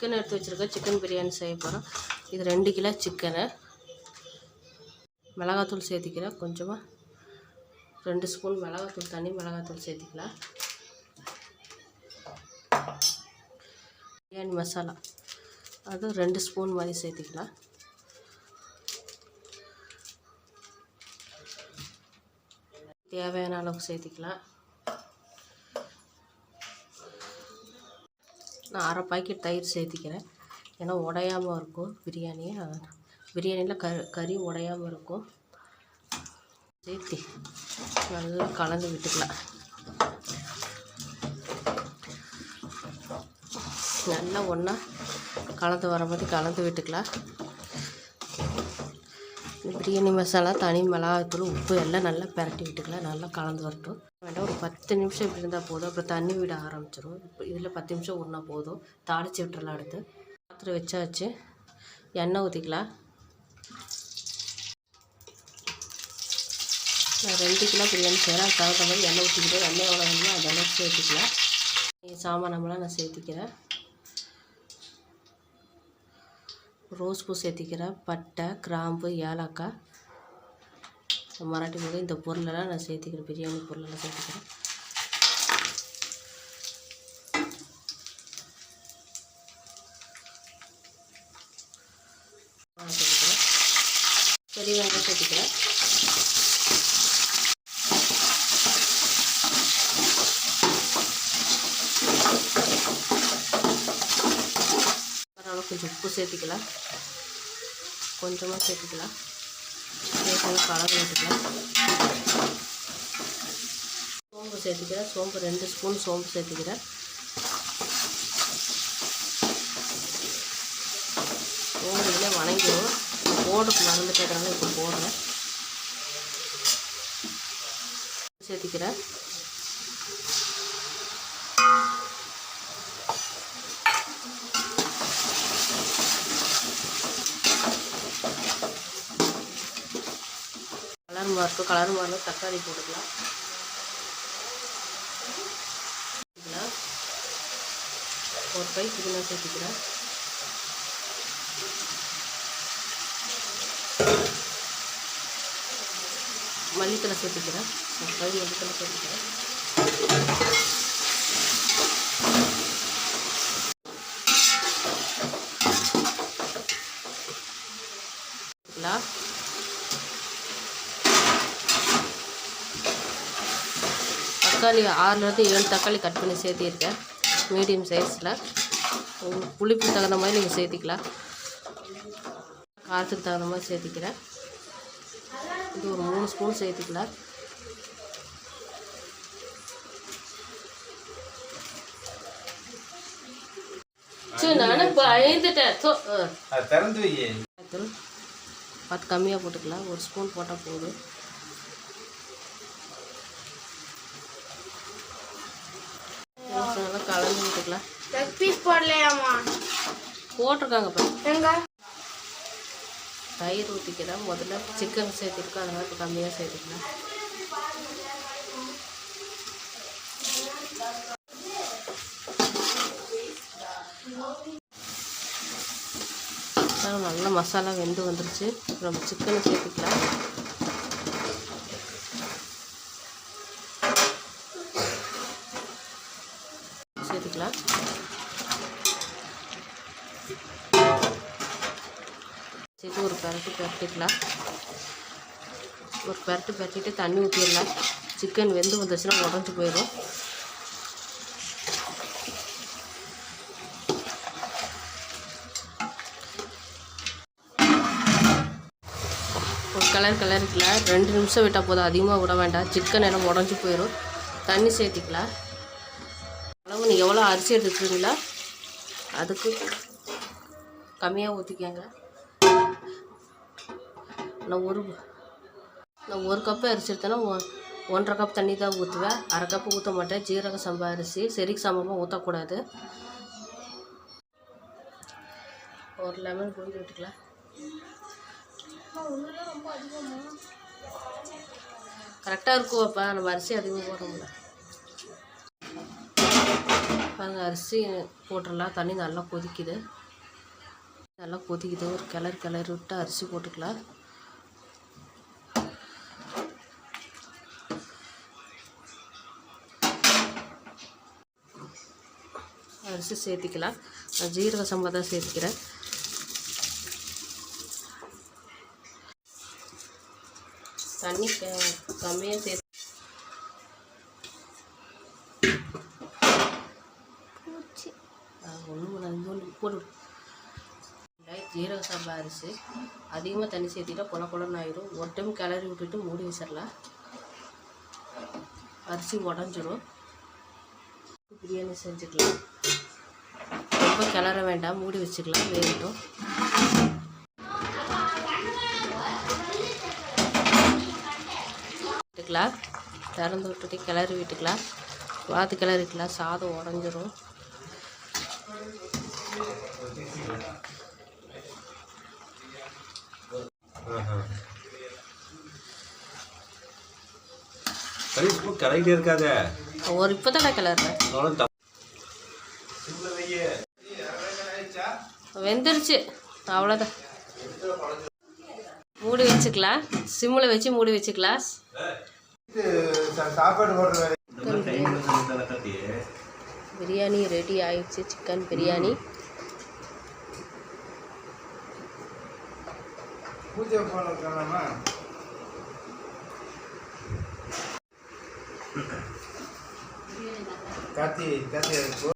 Chicken எடுத்து வச்சுருக்கேன் chicken biryani செய்ய போகிறோம் இது ரெண்டு கிலோ சிக்கனு மிளகாத்தூள் சேர்த்திக்கிறேன். கொஞ்சமாக ரெண்டு ஸ்பூன் மிளகாத்தூள் தண்ணி மிளகாத்தூள் சேர்த்திக்கலாம். பிரியாணி மசாலா. அது ரெண்டு ஸ்பூன் மாதிரி சேர்த்திக்கலாம். தேவையான அளவுக்கு சேர்த்திக்கலாம். நான் அரை பாக்கெட் தயிர் சேர்த்திக்கிறேன். ஏன்னா உடையாமல் இருக்கும். பிரியாணியை பிரியாணியில் க கறி உடையாமல் இருக்கும். சேர்த்தி நல்லா கலந்து விட்டுக்கலாம். நல்லா ஒன்றா கலந்து வர மாதிரி கலந்து விட்டுக்கலாம். பிரியாணி மசாலா தனி மிளகாத்தூள் உப்பு எல்லாம் நல்லா பிரட்டி விட்டுக்கலாம் நல்லா கலந்து வரட்டும். வேண்டாம் ஒரு பத்து நிமிஷம் இப்படி இருந்தால் போதும். அப்புறம் தண்ணி விட ஆரம்பிச்சிடும் இப்போ இதில் பத்து நிமிஷம் ஊறினா போதும். தாளித்து விட்டுறலாம் அடுத்து. பாத்திரம் வச்சாச்சு. எண்ணெய் ஊற்றிக்கலாம் நான் ரெண்டு கிலோ பிரியாணி செய்கிறேன் அதுக்கு தகுந்த மாதிரி எண்ணெய் ஊற்றிக்கிட்டு எண்ணெய் எவ்வளோ வேணுமோ அந்த அளவுக்கு சேர்த்துக்கலாம். நம்மளாம் நான் சேர்த்திக்கிறேன். ரோஸ் பூ சேர்த்திக்கிறேன் பட்டை கிராம்பு ஏலக்காய். மராட்டி மொழி இந்த பொருளெல்லாம் நான் சேர்த்திக்கிறேன். பிரியாணி பொருளெல்லாம் சேர்த்துக்கிறேன். பெரிய வெங்காயம் சேர்த்திக்கிறேன். கொஞ்சம் உப்பு சேர்த்திக்கலாம். கொஞ்சமாக சேர்த்துக்கலாம். சேர்த்து கலர் விட்டுக்கலாம் சோம்பு சேர்த்துக்கிறேன். சோம்பு ரெண்டு ஸ்பூன் சோம்பு சேர்த்துக்கிறேன். சோம்பு இதில் வணங்கிடும் போடுறதுக்கு மறந்து கேட்குறாங்க இப்போ போடுறேன். சேர்த்திக்கிறேன். கலர் இருக்கும் கலர் மாறணும் தக்காளி போட்டுக்கலாம். ஒரு கை புதினா சேர்த்துக்கிறேன். மல்லித்தலை சேர்த்துக்கிறேன். ஒரு கை மல்லித்தலை சேர்த்துக்கிறேன் சேர்த்துக்கலாம் தக்காளி ஆறுலேருந்து ஏழு தக்காளி கட் பண்ணி சேர்த்திருக்கேன். மீடியம் சைஸில் புளிப்புக்கு தகுந்த மாதிரி நீங்கள் சேர்த்திக்கலாம். காரத்துக்கு தகுந்த மாதிரி சேர்த்திக்கிறேன். இது ஒரு மூணு ஸ்பூன் சேர்த்திக்கலாம். பத்து கம்மியாக போட்டுக்கலாம். ஒரு ஸ்பூன் போட்டால் போதும் நல்லா விட்டுக்கலாம் லெக் பீஸ் போடலையாம்மா. போட்டிருக்காங்க இப்போ எங்க? தயிர் ஊற்றிக்கிறேன் முதல்ல சிக்கன் சேர்த்துருக்கோம் அதனால் இப்போ கம்மியாக சேர்த்துக்கலாம் பாருங்க, நல்லா மசாலா வெந்து வந்துருச்சு. நம்ம சிக்கனை சேர்த்துக்கலாம். சேர்த்து ஒரு பரட்டு பரட்டிக்கலாம். ஒரு பரட்டு பரட்டிட்டு தண்ணி ஊற்றிடலாம் சிக்கன் வெந்து வந்துச்சுன்னா உடஞ்சி போயிடும். ஒரு கலர் கலருக்குல ரெண்டு நிமிஷம் விட்டால் போதும். அதிகமாக விட வேண்டாம். சிக்கன் எல்லாம் உடஞ்சி போயிடும். தண்ணி சேர்த்திக்கலாம். அளவு நீங்கள் எவ்வளோ அரிசி எடுத்துக்கிறீங்களா அதுக்கு கம்மியாக ஊற்றிக்கங்க நான் ஒரு நான் ஒரு கப்பு அரிசி எடுத்தேன்னா ஒ- ஒன்றரை கப் தண்ணி தான் ஊற்றுவேன் அரை கப்பு ஊற்ற மாட்டேன். ஜீரக சம்பா அரிசி செரிக்கு சம்பமாக ஊற்றக்கூடாது ஒரு லெமன் புரிஞ்சு விட்டுக்கலாம். கரெக்டாக இருக்கும் அப்போ. நம்ம அரிசி அதிகமாக போடுறோம்ல பாருங்கள் அரிசி போட்டுடலாம். தண்ணி நல்லா கொதிக்குது. நல்லா கொதிக்குது. ஒரு கிளறு கிளறி விட்டு அரிசி போட்டுக்கலாம். அரிசி சேர்த்திக்கலாம். நான் ஜீரக சம்பா தான் சேர்த்துக்கிறேன். தண்ணி கம்மியாக சேர்த்து ஒன்றும் ஒன்று போடு. இல்லை, ஜீரக சம்பா அரிசி. அதிகமாக தண்ணி சேர்த்திட்டா கொல கொலன்னு ஆயிடும் ஒரு டைம் கிளறி விட்டுட்டு மூடி வச்சிடலாம் அரிசி உடஞ்சிடும் பிரியாணி செஞ்சுக்கலாம். ரொம்ப கிளற வேண்டாம். மூடி வச்சுக்கலாம் வேகட்டும். விட்டுக்கலாம். திறந்து விட்டுட்டு கிளறி விட்டுக்கலாம். வாத்து கிளறிக்கலாம். சாதம் உடஞ்சிரும். சும்மா கரைக்கிட்டே இருக்காத. ஒரு இப்போ தானே தப்பு வெந்துருச்சு. அவ்வளோதான் மூடி வச்சுக்கலாம். சிம்மில் வச்சு மூடி வச்சுக்கலாம். சாப்பாடு போடுற பிரியாணி ரெடி ஆயிடுச்சு. சிக்கன் பிரியாணி. பூஜை போன சொல்லாமா கார்த்தி கார்த்தி